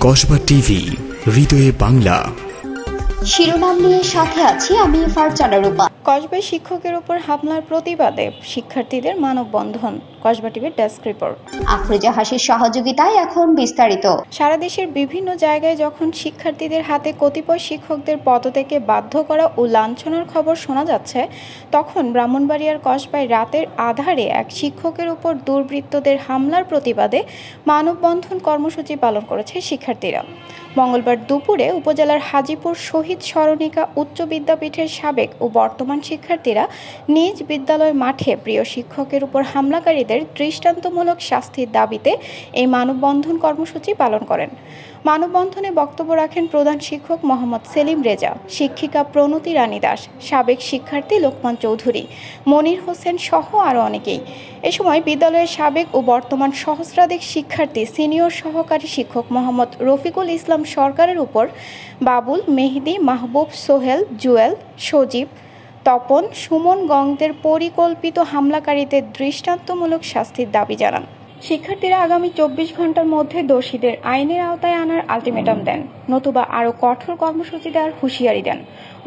Kasba TV হৃদয়ে বাংলা। শিরোনাম নিয়ে সাথে আছি আমি ফারজানা রূপা। কসবা শিক্ষকের উপর হামলার প্রতিবাদে শিক্ষার্থীদের মানববন্ধন। কসবা টিভির ডেস্ক রিপোর্ট। আফরোজা হাসির সহযোগিতায় এখন বিস্তারিত। সারা দেশের বিভিন্ন জায়গায় যখন শিক্ষার্থীদের হাতে কতিপয় শিক্ষকদের পদত্যাগে বাধ্য করা ও লাঞ্ছনার খবর শোনা যাচ্ছে তখন ব্রাহ্মণবাড়িয়ার কসবায় রাতের আধারে এক শিক্ষকের উপর দুর্বৃত্তদের হামলার প্রতিবাদে মানববন্ধন কর্মসূচি পালন করেছে শিক্ষার্থীরা। মঙ্গলবার দুপুরে উপজেলার হাজিপুর শহীদ স্মরণিকা উচ্চ বিদ্যাপীঠের সাবেক ও বর্তমান শিক্ষার্থীরা নিজ বিদ্যালয় মাঠে প্রিয় শিক্ষকের উপর হামলাকারীদের দৃষ্টান্তমূলক শাস্তির দাবিতে এই মানববন্ধন কর্মসূচি পালন করেন। মানববন্ধনে বক্তব্য রাখেন প্রধান শিক্ষক মোহাম্মদ সেলিম রেজা, শিক্ষিকা প্রণতি রানী দাস, সাবেক শিক্ষার্থী লোকমান চৌধুরী, মনির হোসেন সহ আরও অনেকেই। এ সময় বিদ্যালয়ের সাবেক ও বর্তমান সহস্রাধিক শিক্ষার্থী, সিনিয়র সহকারী শিক্ষক মোহাম্মদ রফিকুল ইসলাম সরকারের উপর বাবুল, মেহেদি, মাহবুব, সোহেল, জুয়েল, সজীব তপন সুমন গংদের পরিকল্পিত হামলাকারীদের দৃষ্টান্তমূলক শাস্তির দাবি জানান। শিক্ষার্থীরা আগামী চব্বিশ ঘণ্টার মধ্যে দোষীদের আইনের আওতায় আনার আলটিমেটাম দেন, নতুবা আরও কঠোর কর্মসূচি দেওয়ার হুঁশিয়ারি দেন।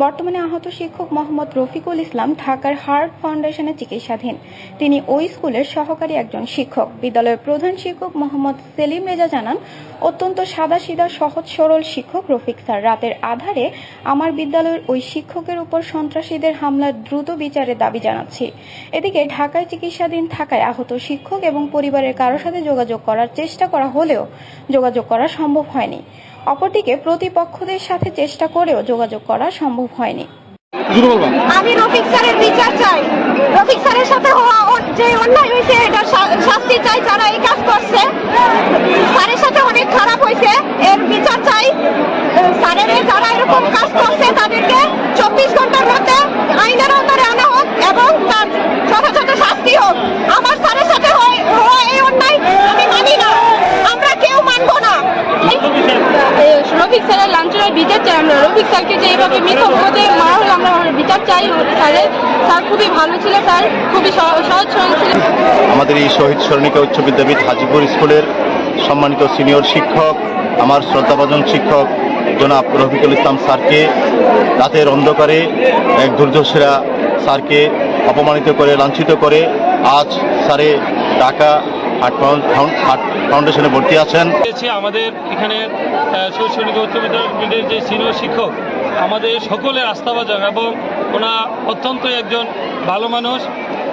বর্তমানে আহত শিক্ষক মোহাম্মদ রফিকুল ইসলাম ঢাকার হার্ট ফাউন্ডেশনে চিকিৎসাধীন। তিনি ওই স্কুলের সহকারী একজন শিক্ষক। বিদ্যালয়ের প্রধান শিক্ষক মোহাম্মদ সেলিম রেজা জানান, অত্যন্ত সাদাসিধা সহজ, সরল শিক্ষক রফিক স্যার। রাতের আধারে আমার বিদ্যালয়ের ওই শিক্ষকের উপর সন্ত্রাসীদের হামলার দ্রুত বিচারের দাবি জানাচ্ছি। এদিকে ঢাকায় চিকিৎসাধীন থাকায় আহত শিক্ষক এবং পরিবারের কারোর সাথে যোগাযোগ করার চেষ্টা করা হলেও যোগাযোগ করা সম্ভব হয়নি। অপরদিকে প্রতিপক্ষদের সাথে চেষ্টা করেও যোগাযোগ করা সম্ভব হয়নি। আমি রফিক স্যারের বিচার চাই। রফিক স্যারের সাথে হওয়া যে অন্যায় হয়েছে এটা শাস্তি চাই যারা এই কাজ করছে স্যারের সাথে অনেক খারাপ হয়েছে এর বিচার চাই স্যারের যারা এরকম কাজ করছে তাদেরকে চব্বিশ ঘণ্টার মধ্যে আইনের আওতায় আনা হোক এবং তার যথাযথ শাস্তি হোক আমার স্যারের সাথে হয় হওয়া এই অন্যায় আমি মানি না আমরা কেউ মানবো না এই রফিক স্যারের লাঞ্ছনার বিচার চাই আমরা। রফিক স্যারকে যে এইভাবে মিথ্যা মারা হলো আমরা বিচার চাই স্যারের স্যার খুবই ভালো ছিল, স্যার খুবই সহজ সরল ছিল। আমাদের এই শহীদ স্মরণিকা উচ্চ বিদ্যাপীঠ হাজিপুর স্কুলের সম্মানিত সিনিয়র শিক্ষক, আমার শ্রদ্ধাভাজন শিক্ষক, জনাব রফিকুল ইসলাম স্যারকে রাতের অন্ধকারে এক দুর্দশীরা স্যারকে অপমানিত করে, লাঞ্ছিত করে, আজ স্যারে ঢাকা হার্ট ফাউন্ড- ফাউন্ড- ফাউন্ডেশনে ভর্তি আছেন। আমাদের এখানে শৈশনিক উচ্চ বিদ্যালয়ের যে সিনিয়র শিক্ষক, আমাদের সকলের আস্থাভাজন এবং ওনা অত্যন্তই একজন ভালো মানুষ।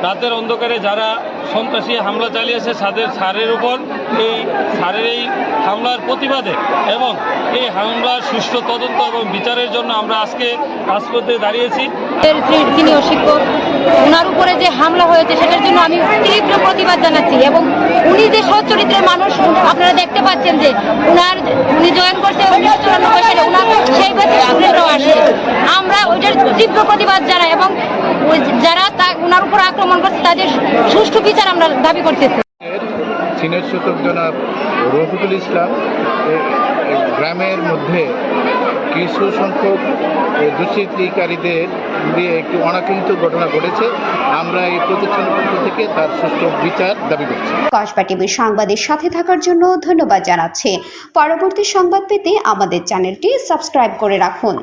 রাতের অন্ধকারে যারা সন্ত্রাসী হামলা চালিয়েছে তাদের সারের উপর এই স্যারের এই হামলার প্রতিবাদে এবং এই হামলার সুষ্ঠু তদন্ত এবং বিচারের জন্য আমরা আজকে রাজপথে দাঁড়িয়েছি। ওনার উপরে যে হামলা হয়েছে, সেটার জন্য আমি তীব্র প্রতিবাদ জানাচ্ছি এবং উনি যে সৎ চরিত্রের মানুষ, আপনারা দেখতে পাচ্ছেন যে উনার উনি জয়েন করছে উনিশশো চুরানব্বই সালে, উনার সেই বছর স্টুডেন্টরাও আমরা ওইটার তীব্র প্রতিবাদ জানাই এবং যারা তা ওনার উপর আক্রমণ করছে, তাদের সুষ্ঠু বিচার আমরা দাবি করতেছি। সিনিয়র শিক্ষক জনাব রফিকুল ইসলাম গ্রামের মধ্যে কিছু সংখ্যক দুষ্কৃতিকারীদের দিয়ে একটি অনাকাঙ্ক্ষিত ঘটনা ঘটেছে। আমরা এই প্রতিষ্ঠানের পক্ষ থেকে তার সুষ্ঠু বিচার দাবি করছি। কসবা টিভির সাংবাদিক সাথে থাকার জন্য ধন্যবাদ জানাচ্ছি। পরবর্তী সংবাদ পেতে আমাদের চ্যানেলটি সাবস্ক্রাইব করে রাখুন।